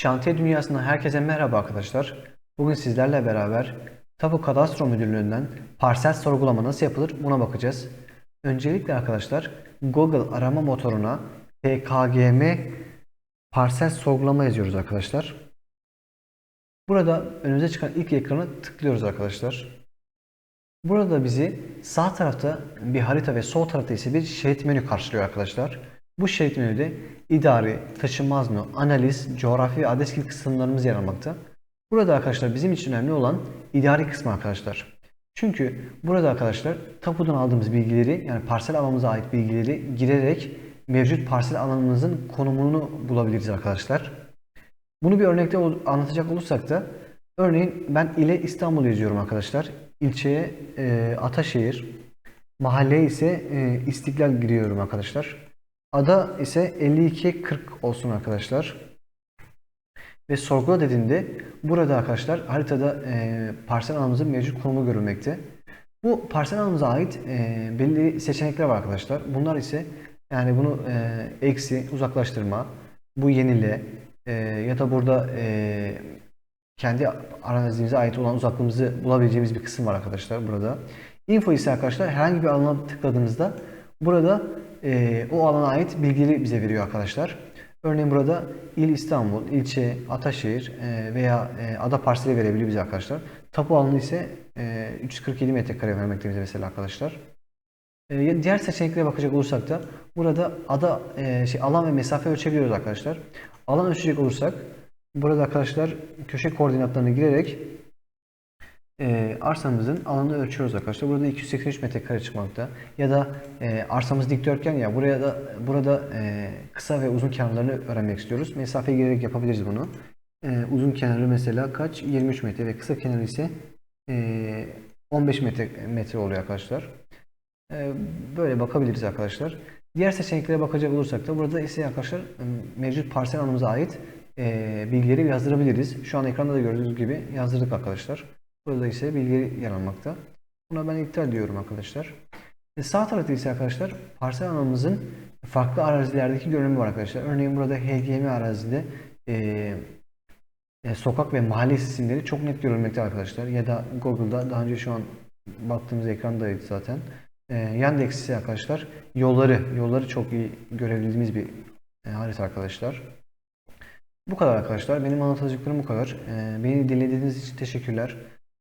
Şantiye dünyasından herkese merhaba arkadaşlar. Bugün sizlerle beraber Tapu Kadastro Müdürlüğü'nden parsel sorgulama nasıl yapılır buna bakacağız. Öncelikle arkadaşlar Google arama motoruna TKGM parsel sorgulama yazıyoruz arkadaşlar. Burada önümüze çıkan ilk ekranı tıklıyoruz arkadaşlar. Burada bizi sağ tarafta bir harita ve sol tarafta ise bir şerit menü karşılıyor arkadaşlar. Bu şerit menüde idari, taşınmaz mı, analiz, coğrafi ve adres gibi kısımlarımız yer almakta. Burada arkadaşlar bizim için önemli olan idari kısmı arkadaşlar. Çünkü burada arkadaşlar tapudan aldığımız bilgileri yani parsel alanımıza ait bilgileri girerek mevcut parsel alanımızın konumunu bulabiliriz arkadaşlar. Bunu bir örnekte anlatacak olursak da örneğin ben ile İstanbul yazıyorum arkadaşlar. İlçeye e, Ataşehir, mahalleye ise e, İstiklal giriyorum arkadaşlar. Ada ise 5240 olsun arkadaşlar. Ve sorgula dediğinde burada arkadaşlar haritada e, parsel alanımızın mevcut konumu görülmekte. Bu parsel alanımıza ait e, belli seçenekler var arkadaşlar. Bunlar ise yani bunu e, eksi uzaklaştırma, bu yenile e, ya da burada e, kendi arazimize ait olan uzaklığımızı bulabileceğimiz bir kısım var arkadaşlar burada. Info ise arkadaşlar herhangi bir alana tıkladığımızda burada e, o alana ait bilgileri bize veriyor arkadaşlar. Örneğin burada il İstanbul, ilçe, Ataşehir e, veya e, ada parseli verebiliyor bize arkadaşlar. Tapu alanı ise e, 347 metrekare vermekte bize mesela arkadaşlar. E, diğer seçeneklere bakacak olursak da burada ada e, şey alan ve mesafe ölçebiliyoruz arkadaşlar. Alan ölçecek olursak burada arkadaşlar köşe koordinatlarına girerek e, arsamızın alanını ölçüyoruz arkadaşlar. Burada 283 metrekare çıkmakta. Ya da e, arsamız dikdörtgen ya buraya da burada e, kısa ve uzun kenarlarını öğrenmek istiyoruz. Mesafeye girerek yapabiliriz bunu. E, uzun kenarı mesela kaç? 23 metre ve kısa kenarı ise e, 15 metre, metre oluyor arkadaşlar. E, böyle bakabiliriz arkadaşlar. Diğer seçeneklere bakacak olursak da burada ise arkadaşlar e, mevcut parsel alanımıza ait e, bilgileri yazdırabiliriz. Şu an ekranda da gördüğünüz gibi yazdırdık arkadaşlar. İse bilgi yer almakta. Buna ben iptal diyorum arkadaşlar. E, sağ tarafta ise arkadaşlar parsel alanımızın farklı arazilerdeki görünümü var arkadaşlar. Örneğin burada HGM arazide e, e, sokak ve mahalle isimleri çok net görülmekte arkadaşlar. Ya da Google'da daha önce şu an baktığımız ekrandaydı zaten. E, Yandex ise arkadaşlar yolları, yolları çok iyi görebildiğimiz bir e, harita arkadaşlar. Bu kadar arkadaşlar. Benim anlatacaklarım bu kadar. E, beni dinlediğiniz için teşekkürler.